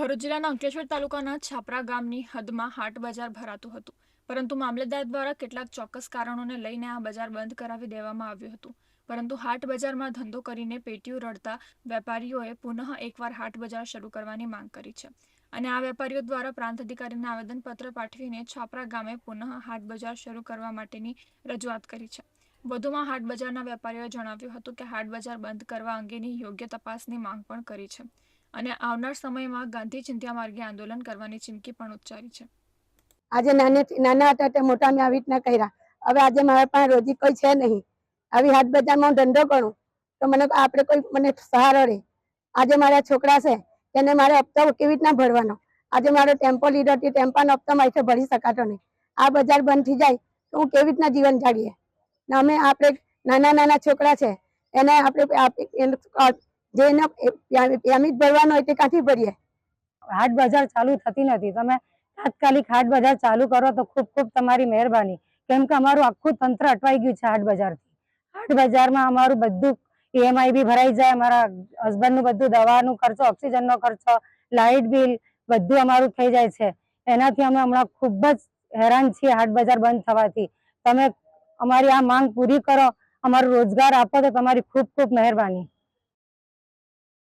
ભરૂચ જિલ્લાના અંકલેશ્વર તાલુકાના છાપરા ગામની હદમાં હાટ બજાર ભરાતું હતું. પરંતુ મામલતદાર દ્વારા કેટલાક ચોક્કસ કારણોને લઈને આ બજાર બંધ કરાવી દેવામાં આવ્યું હતું. પરંતુ હાટ બજારમાં ધંધો કરીને પેટીઓ રડતા વેપારીઓએ પુનઃ એકવાર હાટ બજાર શરૂ કરવાની માંગ કરી છે. અને આ વેપારીઓ દ્વારા પ્રાંત અધિકારીને આવેદનપત્ર પાઠવીને છાપરા ગામે પુનઃ હાટ બજાર શરૂ કરવા માટેની રજૂઆત કરી છે. વધુમાં હાટ બજારના વેપારીઓએ જણાવ્યું હતું કે હાટ બજાર બંધ કરવા અંગેની યોગ્ય તપાસની માંગ પણ કરી છે. અને આવનાર સમયમાં ગાંધી ચિંધ્યા માર્ગે આંદોલન કરવાની ચીમકી પણ ઉચ્ચારી છે. આજે નાને હતા તે મોટા મેં આવી રીતના કર્યા. હવે આજે મારા પાસે રોજી કોઈ છે નહીં. આવી હાથ બજારમાં ધંધો કરું, તો મને આપણે કોઈ, મને સહારો રહે. આજે મારા છોકરા છે તેને મારે હપ્તો કેવી રીતના ભરવાનો? આજે મારો ટેમ્પો લીધો તે ટેમ્પાનો હપ્તો મારી ભરી શકાતો નહીં. આ બજાર બંધ થઈ જાય, તો હું કેવી રીતના જીવન જાળીએ અમે આપણે નાના નાના છોકરા છે, એને આપણે આપ- એને પેમેન્ટ ભરવાનો હોય તે ક્યાંથી ભરીએ? હાટ બજાર ચાલુ થતી નથી. તમે તાત્કાલિક હાટ બજાર ચાલુ કરો તો ખૂબ ખૂબ તમારી મહેરબાની. કેમ કે અમારું આખું તંત્ર અટવાઈ ગયું છે હાટ બજારથી. હાટ બજારમાં અમારું બધું ઈએમઆઈ બી ભરાઈ જાય, અમારા હસબન્ડનું બધું દવાનું ખર્ચો, ઓક્સિજનનો ખર્ચો, લાઇટ બિલ બધું અમારું થઈ જાય છે. એનાથી અમે હમણાં ખૂબ જ હેરાન છીએ હાટ બજાર બંધ થવાથી. તમે અમારી આ માંગ પૂરી કરો, અમારો રોજગાર આપો તો તમારી ખૂબ ખૂબ મહેરબાની.